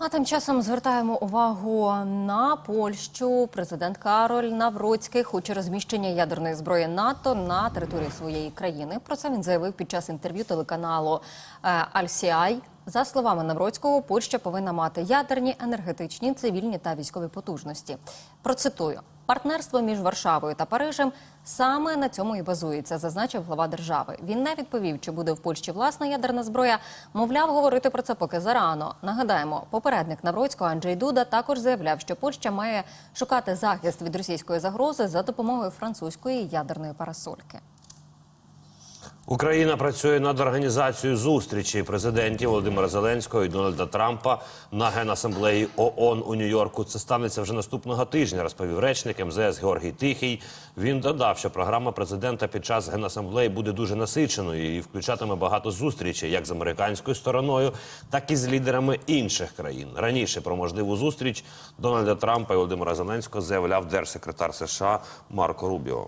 А тим часом звертаємо увагу на Польщу. Президент Кароль Навроцький хоче розміщення ядерної зброї НАТО на території своєї країни. Про це він заявив під час інтерв'ю телеканалу е, Альсіай. За словами Навроцького, Польща повинна мати ядерні, енергетичні, цивільні та військові потужності. Процитую. Партнерство між Варшавою та Парижем саме на цьому і базується, зазначив глава держави. Він не відповів, чи буде в Польщі власна ядерна зброя. Мовляв, говорити про це поки зарано. Нагадаємо, попередник Навроцького Анджей Дуда також заявляв, що Польща має шукати захист від російської загрози за допомогою французької ядерної парасольки. Україна працює над організацією зустрічі президентів Володимира Зеленського і Дональда Трампа на генасамблеї ООН у Нью-Йорку. Це станеться вже наступного тижня, розповів речник МЗС Георгій Тихий. Він додав, що програма президента під час генасамблеї буде дуже насиченою і включатиме багато зустрічей як з американською стороною, так і з лідерами інших країн. Раніше про можливу зустріч Дональда Трампа і Володимира Зеленського заявляв держсекретар США Марко Рубіо.